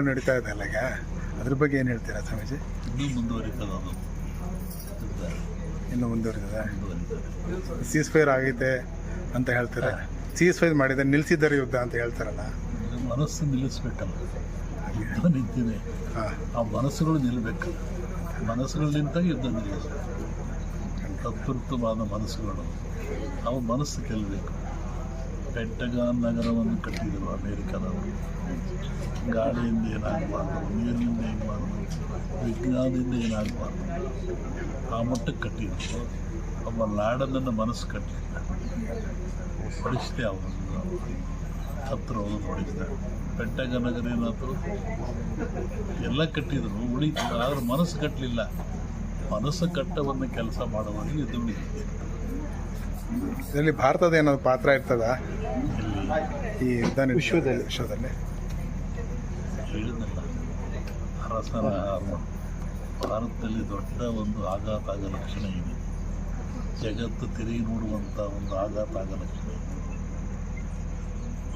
ನಡೀತಾ ಇದೆ ಅಲ್ಲ ಈಗ? ಅದ್ರ ಬಗ್ಗೆ ಏನು ಹೇಳ್ತೀರಾ ಸ್ವಾಮೀಜಿ? ಇನ್ನೂ ಮುಂದುವರಿತದ ಅದು? ಇನ್ನೂ ಮುಂದುವರಿತದೆ? ಸೀಸ್ ಫೈರ್ ಆಗೈತೆ ಅಂತ ಹೇಳ್ತಾರೆ? ಸೀಸ್ ಫೈರ್ ಮಾಡಿದ್ರೆ ನಿಲ್ಸಿದ್ದಾರೆ ಯುದ್ಧ ಅಂತ ಹೇಳ್ತಾರಲ್ಲ? ಮನಸ್ಸು ನಿಲ್ಲಿಸ್ಬೇಕಲ್ಲ. ಯುದ್ಧ ನಿಂತಿದೆ. ಹಾಂ. ಆ ಮನಸ್ಸುಗಳು ನಿಲ್ಲಬೇಕು ಮನಸ್ಸುಗಳು ನಿಂತಾಗ ಯುದ್ಧ ನಿಲ್ಲಿಸಬೇಕು ತತ್ಪೂರ್ತವಾದ ಮನಸ್ಸುಗಳು. ಅವು ಮನಸ್ಸು ಗೆಲ್ಲಬೇಕು ಪೆಂಟಗಾನ್ ನಗರವನ್ನು ಕಟ್ಟಿದರು ಅಮೇರಿಕದವರು. ಗಾಳಿಯಿಂದ ಏನಾಗಬಾರ್ದು ನೀರಿನಿಂದ ಏನಾಗಬಾರ್ದು ವಿಜ್ಞಾನದಿಂದ ಏನಾಗಬಾರ್ದು ಆ ಮಟ್ಟಕ್ಕೆ ಕಟ್ಟಿದ್ರು ಒಬ್ಬ ಲಾಡನನ್ನು ಮನಸ್ಸು ಕಟ್ಟಿದ್ದ ಹೊಡಿಸಿದೆ ಅವರನ್ನು ಹತ್ರ ಹೋಗಿ ಹೊಡಿಸಿದ ಪೆಟ್ಟಗನಗರ ನಗರ ಏನಾಯ್ತು ಎಲ್ಲ ಕಟ್ಟಿದ್ರು ಉಳಿತು ಆದರೆ ಮನಸ್ಸು ಕಟ್ಟಲಿಲ್ಲ ಮನಸ್ಸು ಕಟ್ಟವನ್ನು ಕೆಲಸ ಮಾಡುವಲ್ಲಿ ಇದು. ಇದರಲ್ಲಿ ಭಾರತದ ಏನಾದ್ರು ಪಾತ್ರ ಇರ್ತದ? ಇಲ್ಲಿ ಈ ವಿಶ್ವದಲ್ಲಿ. ವಿಶ್ವದಲ್ಲಿ. ಹೇಳಿದ್ನಲ್ಲ ಅರಸರ ಭಾರತದಲ್ಲಿ ದೊಡ್ಡ ಒಂದು ಆಘಾತ ಆಗ ಲಕ್ಷಣ ಇದೆ. ಜಗತ್ತು ತಿರುಗಿ ನೋಡುವಂಥ ಒಂದು ಆಘಾತ ಆಗ ಲಕ್ಷಣ ಇದೆ.